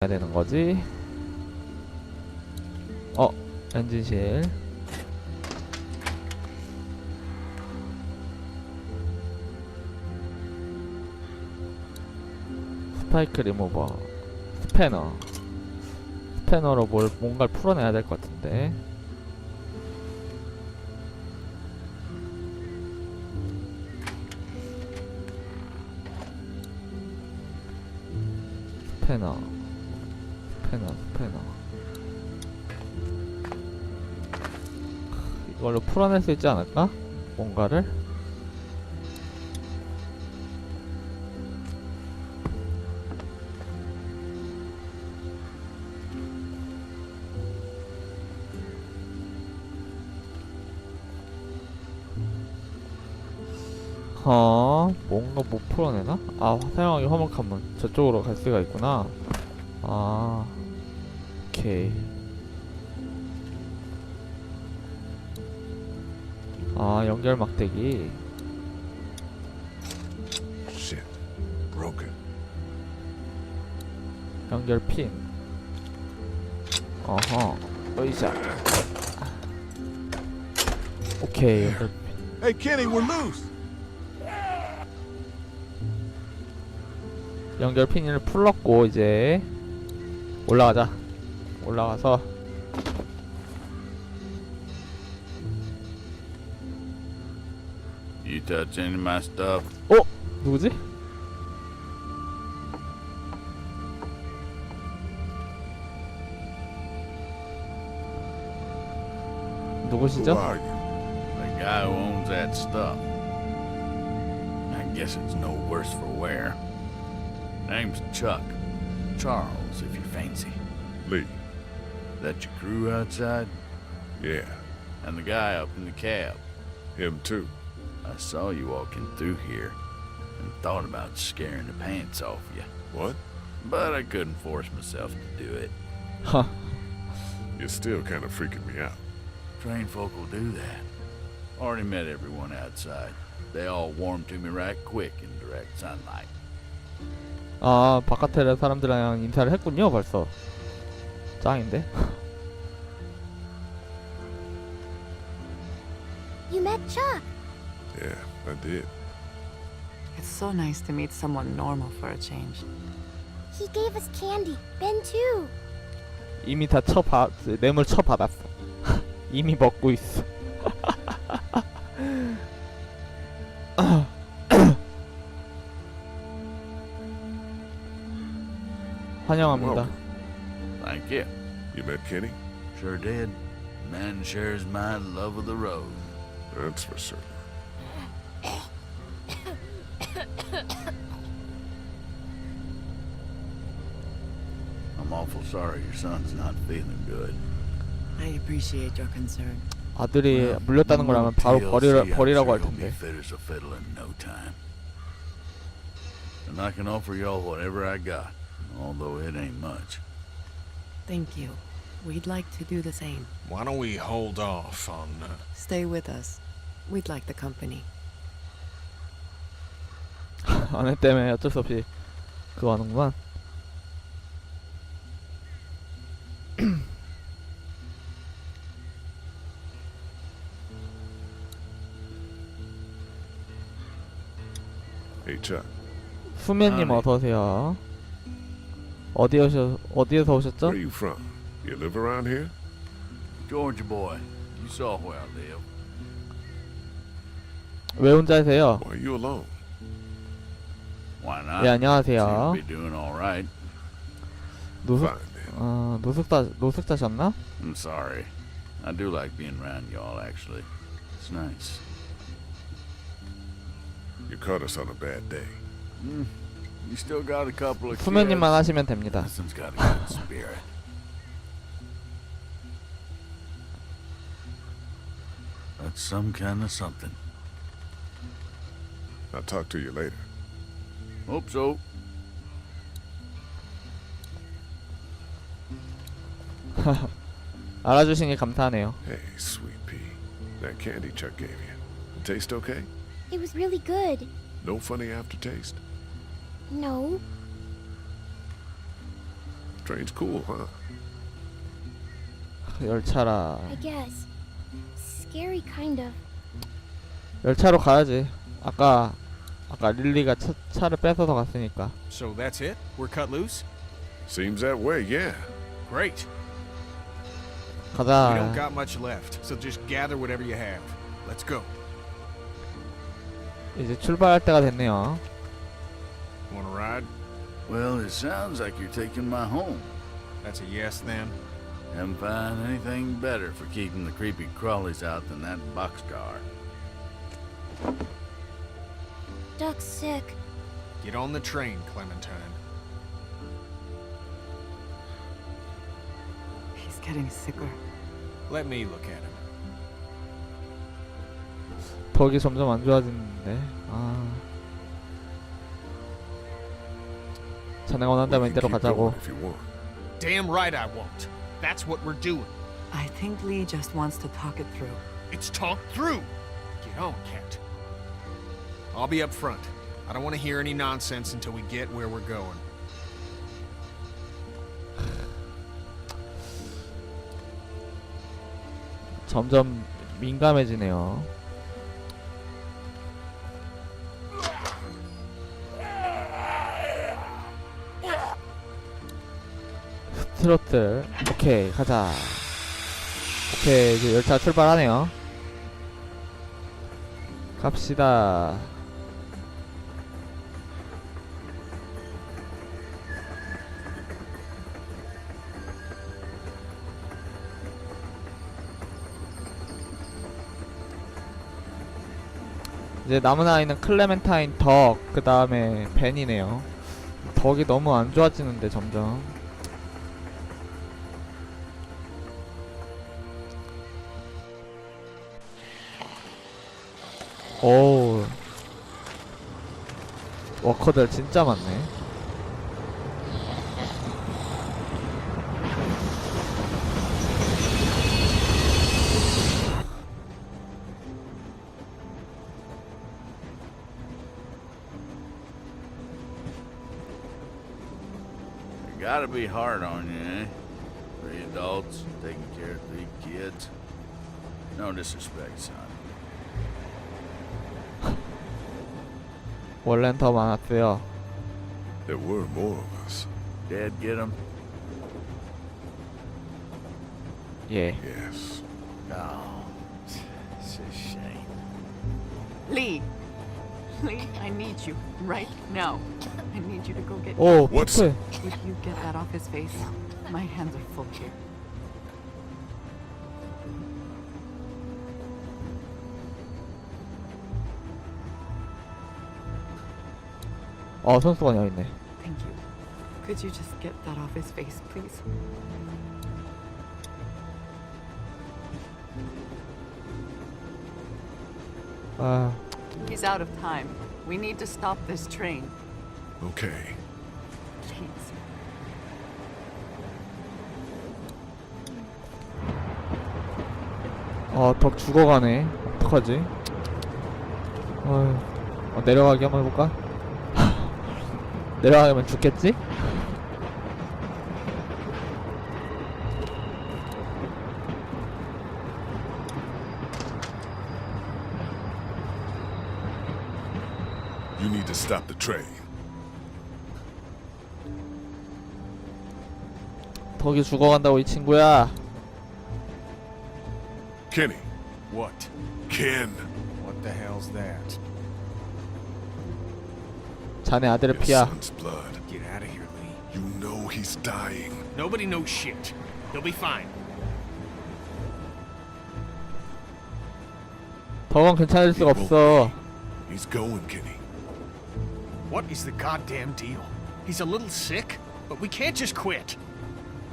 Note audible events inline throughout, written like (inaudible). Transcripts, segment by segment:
해야 되는 거지? 어, 엔진실. 스파이크 리무버, 스패너. 스패너로 뭘 뭔가를 풀어내야 될 것 같은데. 스패너. 스패너, 스패너. 이걸로 풀어낼 수 있지 않을까? 뭔가를? 어, 뭔가 못 풀어내나? 아, 사용하기 화목한 문. 저쪽으로 갈 수가 있구나. 아, 오케이. 아, 연결 막대기. 연결 핀. 어허. 으이자. 오케이, 연결 핀. Hey, Kenny, we're loose. 연결 핀을 풀렀고, 이제. 올라가자. 올라가서. You touch any of my stuff? 누구지? Who 누구시죠? are you? The guy who owns that stuff. I guess it's no worse for wear. Name's Chuck. Charles, if you fancy. Lee. That your crew outside? Yeah, And the guy up in the cab. him too. I saw you walking through here and thought about scaring the pants off you. What? But I couldn't force myself to do it. 하, You're still kind of freaking me out. Trained folk will do that. Already met everyone outside. They all warmed to me right quick in direct sunlight. 아 바깥에 사람들이랑 인사를 했군요 벌써 짱인데? You met Chuck. Yeah, I did. It's so nice to meet someone normal for a change. He gave us candy. Ben too. 이미 다 쳐받 뇌물 쳐받았어 이미 먹고 있어 환영합니다 Welcome. Thank you. You met Kenny? Sure did. Man shares my love of the road. That's for certain. I'm awful sorry your son's not feeling good. I appreciate your concern. 아들이 Well, 물렸다는 거라면 바로 TLC, 버리라, I'm 버리라고 할 sure he'll be 텐데 fit as a fiddle in no time. And I can offer y'all whatever I got, although it ain't much. Thank you. We'd like to do the same. Why don't we hold off on uh, Stay with us. We'd like the company. 아내 때문에 어쩔 수 없이 그거 하는구만 Hey, Chuck. 수면님 아, 네. 어서 오세요 어디 오셔, 어디에서 오셨죠? Where you from? You live around here? Georgia boy, you saw where I live. 왜 혼자세요? Why are you alone? Why not? 네 Seem 안녕하세요 to be doing all right. 노숙, Fine then. 어, 노숙자, 노숙자셨나? I'm sorry. I do like being around y'all, actually. It's nice. You caught us on a bad day. Mm, you still got a couple of 수면님만 kids. 하시면 됩니다 This one's got a good spirit. That's some kind of something. I'll talk to you later. Hope so. (laughs) 알아주시니 감사하네요 Hey, sweet pea. That candy Chuck gave you. Taste okay? It was really good. No funny aftertaste? No. Train's cool, huh? 열차라. I guess. Scary, kind of. 열차로 가야지. 아까 아까 릴리가 차, 차를 뺏어서 갔으니까. So that's it? We're cut loose? Seems that way, yeah. Great. We don't 가자. got much left, so just gather whatever you have. Let's go. 이제 출발할 때가 됐네요. Wanna ride? Well, it sounds like you're taking my home. That's a yes then. Haven't found anything better for keeping the creepy crawlies out than that boxcar. Duck's sick. Get on the train, Clementine. He's getting sicker. Let me look at him. 덕이 점점 안 좋아지는데. 아. 자네가 원한다면 We can 이대로 keep 가자고. going if you want. Damn right I won't. That's what we're doing. I think Lee just wants to talk it through. It's talked through. Get on, Cat. I'll be up front. I don't want to hear any nonsense until we get where we're going. (sighs) 점점 민감해지네요. 트로틀 오케이 가자 오케이 이제 열차 출발하네요 갑시다 이제 남은 아이는 클레멘타인 덕, 그 다음에 벤이네요. 덕이 너무 안 좋아지는데 점점. 오. 워커들 진짜 많네. Gotta be hard on you, eh? Three adults taking care of three kids. No disrespect, son. 원래는 더 많았어요. There were more of us. Dad get 'em? 예. Yes. Oh, it's a shame. Lee! Lee, I need you right now. I need you to go get. 오, What's- 피트. Would you get that off his face? My hands are full here. 어, 선수가 여기 있네. Thank you. Could you just get that off his face, please? 아, He's out of time. We need to stop this train. Okay. Please. 어, 덕 죽어가네. 어떡하지? 어휴, 어, 내려가기 한번 해볼까? 내려가면 죽겠지? You need to stop the train. 덕이 죽어간다고 이 친구야. Kenny. What? Ken. What the hell's that? 자네 아들의 Your 피야. son's blood. Get out of here, Lee. You know he's dying. Nobody knows shit. He'll be fine. 덕은 괜찮을 수가 없어. He's going, Kenny. What is the goddamn deal? He's a little sick, but we can't just quit.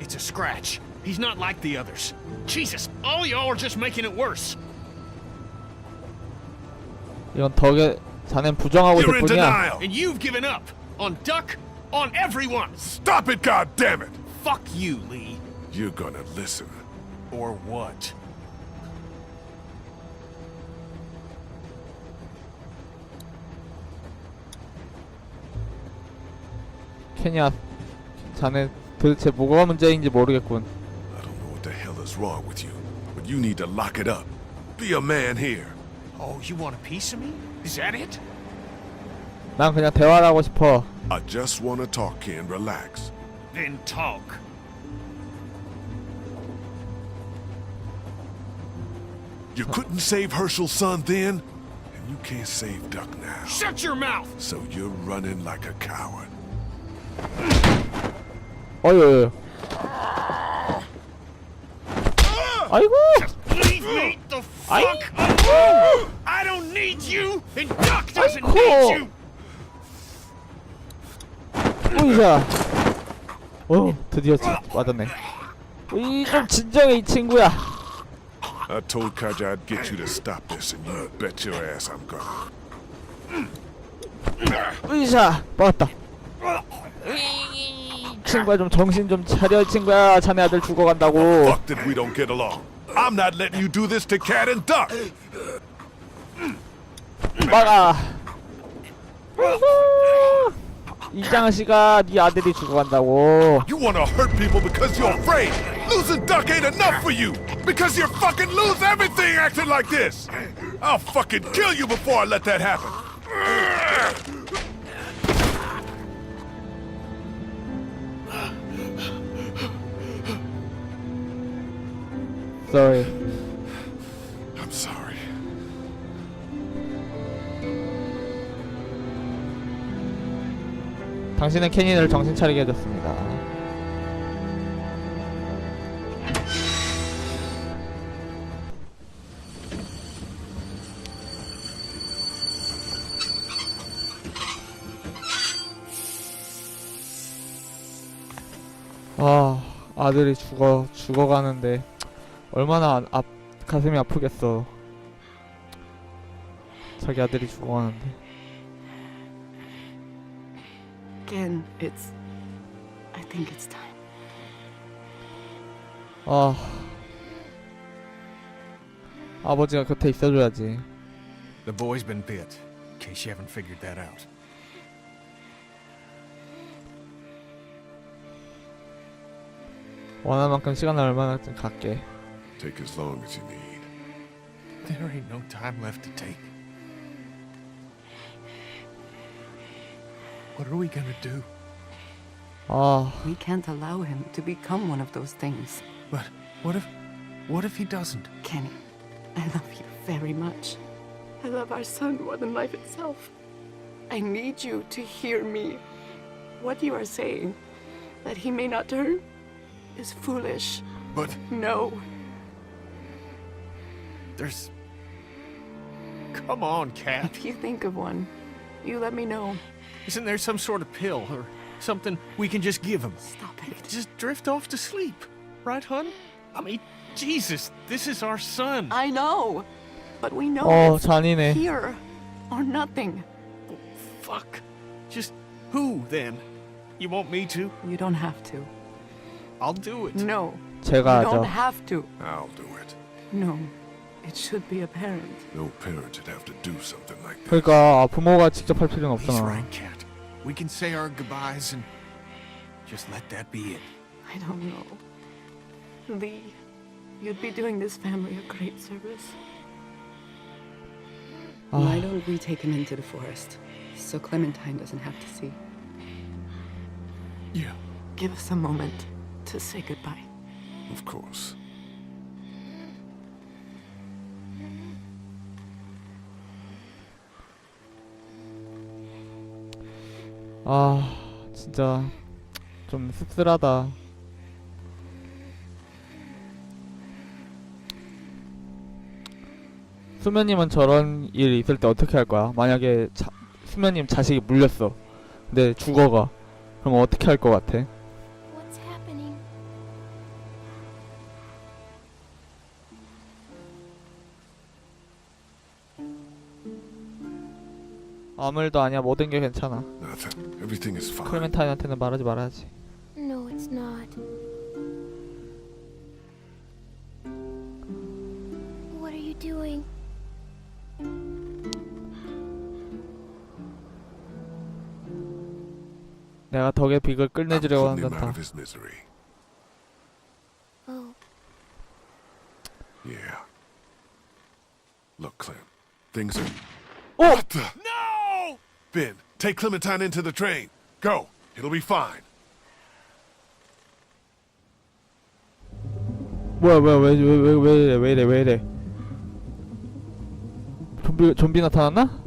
It's a scratch. He's not like the others. Jesus, all y'all are just making it worse. 이건 덕의 자넨 부정하고 있을 You're in 뿐이야. denial. And you've given up on Duck, on everyone. Stop it, goddammit! Fuck you, Lee. You're gonna listen. Or what? 케냐, 자네 도대체 뭐가 문제인지 모르겠군. I don't know what the hell is wrong with you, but you need to lock it up. Be a man here. Oh, you want a piece of me? Is that it? 난 그냥 대화를 하고 싶어. I just want to talk, Ken. Relax. Then talk. You couldn't save Herschel's son then, and you can't save Duck now. Shut your mouth! So you're running like a coward. 어휴. 아이고. Leave me the 아이. fuck alone! I don't need you, and Duck doesn't need you! 으이자. 어, 드디어 치, 맞았네. 이좀 진정해 이 친구야. I told Kaja I'd get you to stop this, and you bet your ass I'm gonna. 으이자, 맞았다. 이 친구야 좀 정신 좀 차려 이 친구야. 자네 아들 죽어간다고. Fuck that we don't get along. I'm not letting you do this to Cat and Duck. 막아. 이 장씨가 네 아들이 죽어간다고. You want to hurt people because you're afraid. Losing Duck ain't enough for you. Because you're fucking lose everything acting like this. I'll fucking kill you before I let that happen. Sorry. I'm sorry. 당신은 캐니를 정신 차리게 해줬습니다. 아 아들이 죽어 죽어가는데 얼마나 아, 아, 가슴이 아프겠어. 자기 아들이 죽어가는데. Again, it's. I think it's time. 아 아버지가 곁에 있어줘야지. The boy's been bit, in case you haven't figured that out. 원하는 만큼 시간을 얼마나 좀 갖게. Take as long as you need. There ain't no time left to take. What are we gonna do? Oh. We can't allow him to become one of those things. But what if, what if he doesn't? Kenny, I love you very much. I love our son more than life itself. I need you to hear me. What you are saying, that he may not turn, is foolish. But No. There's. Come on, Cat. If you think of one, you let me know. Isn't there some sort of pill or something we can just give him? Stop it. Just drift off to sleep, right, hun? I mean, Jesus, this is our son. I know, but we know 어 it's 잔이네. here or nothing. Fuck. Just who then? You want me to? You don't have to. I'll do it. No, 제가 you don't 하죠. have to. I'll do it. No, it should be apparent. No parent should have to do something like this. 그러니까 부모가 직접 할 필요는 He's 없잖아. right, Cat. We can say our goodbyes and just let that be it. I don't know. Lee, you'd be doing this family a great service. Why 아 don't we take him into the forest so Clementine doesn't have to see? Yeah. Give us a moment to say goodbye. Of course. 아, 진짜 좀 씁쓸하다. 수면님은 저런 일 있을 때 어떻게 할 거야? 만약에 자, 수면님 자식이 물렸어. 근데 죽어가. 그럼 어떻게 할 것 같아? 아무 일도 아니야. 모든 게 괜찮아. Nothing. Everything is fine. 클레멘타인한테는 말하지 말아야지. No, it's not. What are you doing? 내가 덕의 빅을 I'm 끝내주려고 putting him out 한단다 of his misery. Oh, Yeah. Look, Clem. Things are. Oh! What the? Ben, take Clementine into the train. Go. It'll be fine. 뭐야 뭐야 왜 왜 왜 왜 이래 왜 이래 왜 이래 좀비 좀비 나타났나?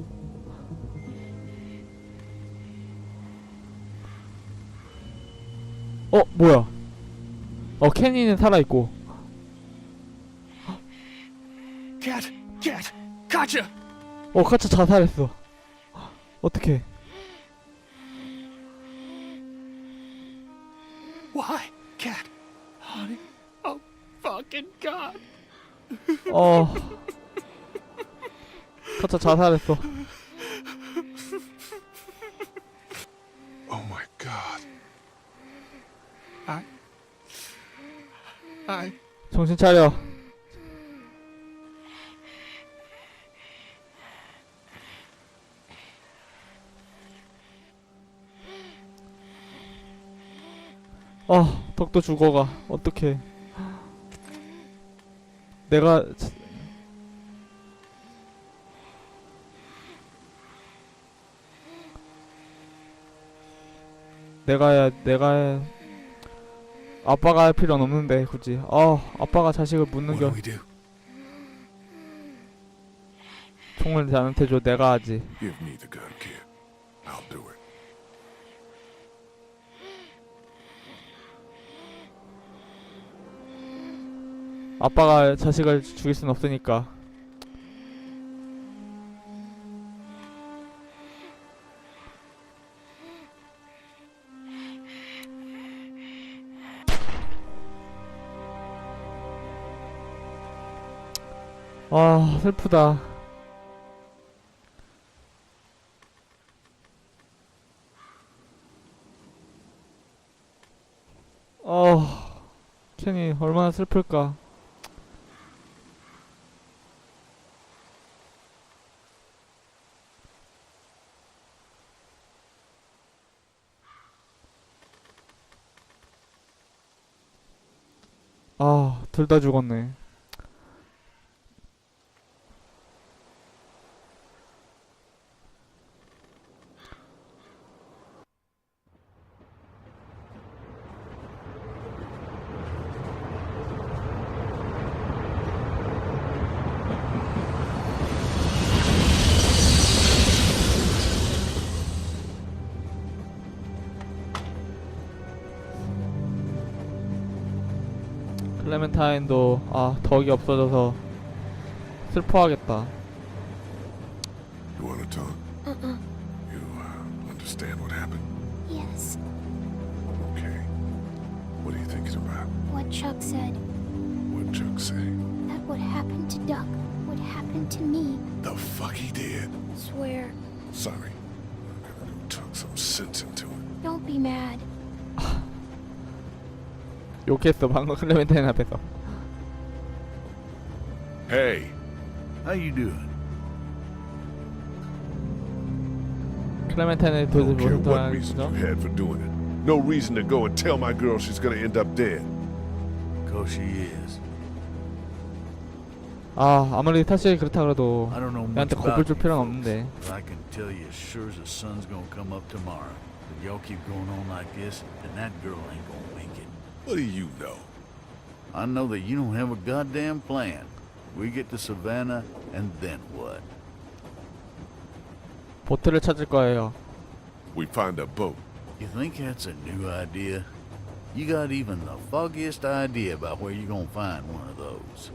어 뭐야 어 케니는 살아있고 Cat, cat, gotcha! 어 카차 자살했어 어떡해 Why, cat? Honey, oh, fucking God. 어 카차 자살했어 Oh my god. I. I. 정신 차려 어 덕도 죽어가. 어떡해. 내가 내가 내가 해. 아빠가 할 필요는 없는데 굳이. 아 아빠가 자식을 묻는 겨? 총을 나한테 줘. 내가 하지 아빠가 자식을 죽일 순 없으니까. 아 슬프다. 어 케니 얼마나 슬플까 아, 둘 다 죽었네. 아 덕이 없어져서 슬퍼하겠다. You want to talk? uh-uh. You uh, understand what happened? Yes. Okay. What are you thinking about? What Chuck said. What Chuck say? That what happened to Duck would happen to me. The fuck he did? Swear. Sorry. I gotta talk some sense into it. Don't be mad. (laughs) 욕했어 방금 클레멘타인 앞에서. Hey, How you doing? 클레멘타인의 I 도대체 don't care 무슨 what reason 도라는 you had for doing it. No reason to go and tell my girl she's gonna end up dead. Cause she is. 아 아무리 사실 그렇다 그래도 I don't know much 얘한테 겁을 about 줄 you 필요는 folks, 없는데. but I can tell you as sure as the sun's gonna come up tomorrow. If y'all keep going on like this, then that girl ain't gonna make it. What do you know? I know that you don't have a goddamn plan. We get to Savannah, and then what? 보트를 찾을 거예요. We find a boat. You think that's a new idea? You got even the foggiest idea about where you're gonna find one of those.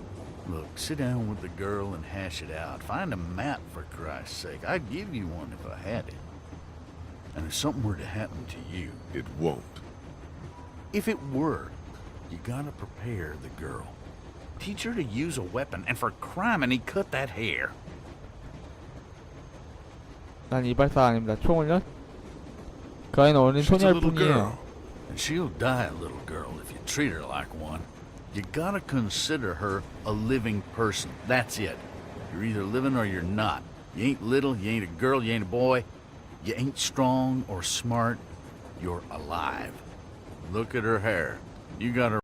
Look, sit down with the girl and hash it out. Find a map, for Christ's sake. I'd give you one if I had it. And if something were to happen to you, It won't. if it were, you gotta prepare the girl. Teach her to use a weapon, and for criminy, cut that hair. 난 이발사 아닙니다. 총을요? 그 아이는 어린 She's a 소녀일 little 뿐이에요. girl. And she'll die a little girl if you treat her like one. You gotta consider her a living person. That's it. You're either living or you're not. You ain't little, you ain't a girl, you ain't a boy, you ain't strong or smart. you're alive. Look at her hair. You got her